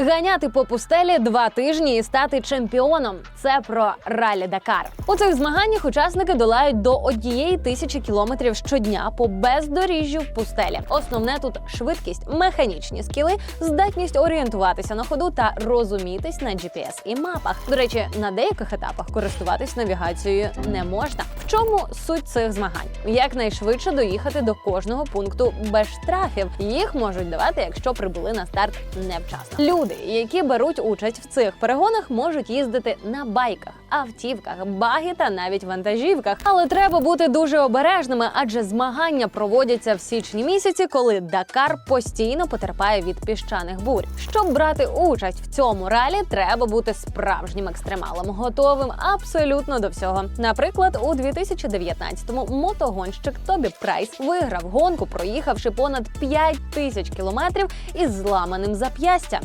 Ганяти по пустелі два тижні і стати чемпіоном. Це про ралі Дакар. У цих змаганнях учасники долають до однієї тисячі кілометрів щодня по бездоріжжю в пустелі. Основне тут швидкість, механічні скіли, здатність орієнтуватися на ходу та розумітись на GPS і мапах. До речі, на деяких етапах користуватись навігацією не можна. Чому суть цих змагань? Якнайшвидше доїхати до кожного пункту без штрафів. Їх можуть давати, якщо прибули на старт невчасно. Люди, які беруть участь в цих перегонах, можуть їздити на байках, автівках, багі та навіть вантажівках. Але треба бути дуже обережними, адже змагання проводяться в січні місяці, коли Дакар постійно потерпає від піщаних бурь. Щоб брати участь в цьому ралі, треба бути справжнім екстремалом, готовим абсолютно до всього. Наприклад, у 2019-му мотогонщик Тобі Прайс виграв гонку, проїхавши понад 5 тисяч кілометрів із зламаним зап'ястям.